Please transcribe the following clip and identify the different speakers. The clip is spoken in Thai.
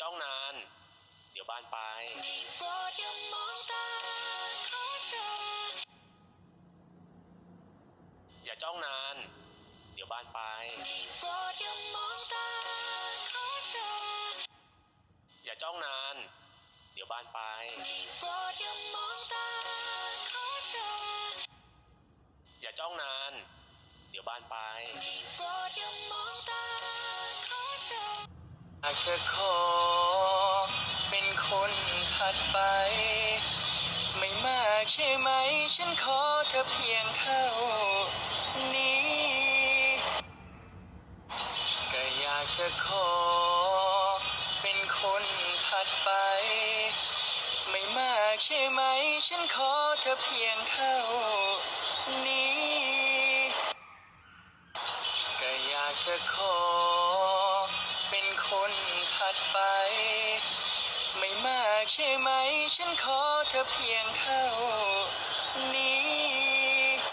Speaker 1: จ้องนาน เดี๋ยวบานป
Speaker 2: โปรดอย่ามองตาขอเธอ
Speaker 1: อย่าจ้องนาน เดี๋ยวบานป
Speaker 2: โปรดอย่ามองตาขอเธอ
Speaker 1: อย่าจ้องนาน เดี๋ยวบานป
Speaker 2: โปรดอย่ามองตาขอเธอ
Speaker 1: อย่าจ้องนาน เดี๋ยวบานป
Speaker 2: โปรดอย่ามองตาขอเธอ
Speaker 3: อากจะขอ ดไป ไม่มากใช่ไหม ฉันขอเธอเพียงเท่านี้ก็อยากจะขอ เป็นคนถัดไป ไม่มากใช่ไหม ฉันขอเธอเพียงเท่านี้ก็อยากจะขอ เป็นคนถัดไป ช่ไหม ฉันขอเธอเพียงเท่า